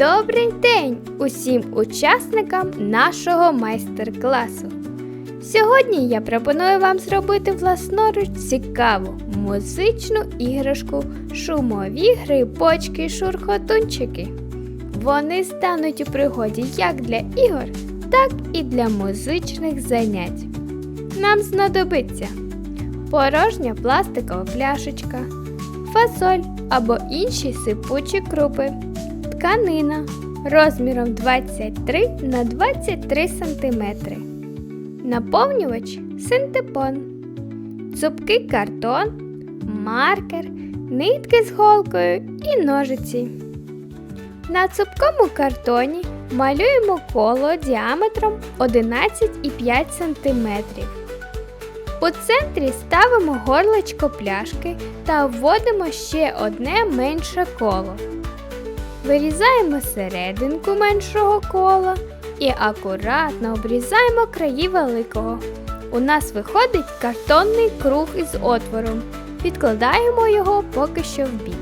Добрий день усім учасникам нашого майстер-класу. Сьогодні я пропоную вам зробити власноруч цікаву музичну іграшку шумові грибочки шурхотунчики. Вони стануть у пригоді як для ігор, так і для музичних занять. Нам знадобиться порожня пластикова пляшечка, фасоль або інші сипучі крупи, тканина розміром 23 на 23 см, наповнювач синтепон, цупкий картон, маркер, нитки з голкою і ножиці. На цупкому картоні малюємо коло діаметром 11,5 см. У центрі ставимо горлечко пляшки та вводимо ще одне менше коло. Вирізаємо серединку меншого кола і акуратно обрізаємо краї великого. У нас виходить картонний круг із отвором. Відкладаємо його поки що в бік.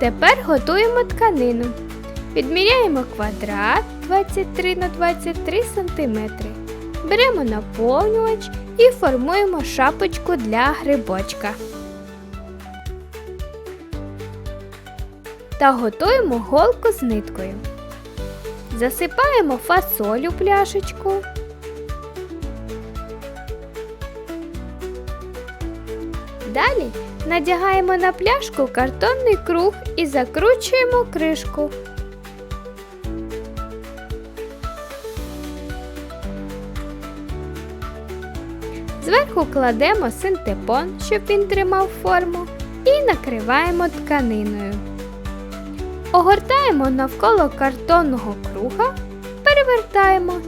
Тепер готуємо тканину. Відміряємо квадрат 23 на 23 см. Беремо наповнювач і формуємо шапочку для грибочка. Та готуємо голку з ниткою. Засипаємо фасоль у пляшечку. Далі надягаємо на пляшку картонний круг і закручуємо кришку. Зверху кладемо синтепон, щоб він тримав форму, і накриваємо тканиною. Огортаємо навколо картонного круга, перевертаємо.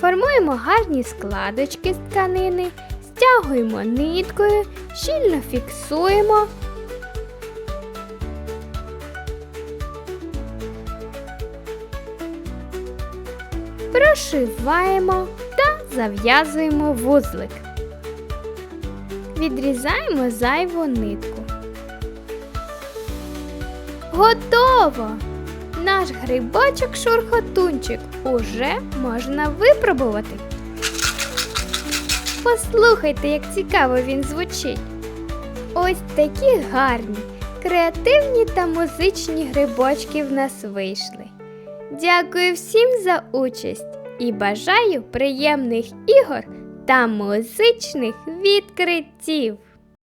Формуємо гарні складочки з тканини, стягуємо ниткою, щільно фіксуємо. Прошиваємо та зав'язуємо вузлик. Відрізаємо зайву нитку. Готово! Наш грибочок шурхотунчик уже можна випробувати. Послухайте, як цікаво він звучить. Ось такі гарні, креативні та музичні грибочки в нас вийшли. Дякую всім за участь і бажаю приємних ігор та музичних відкриттів!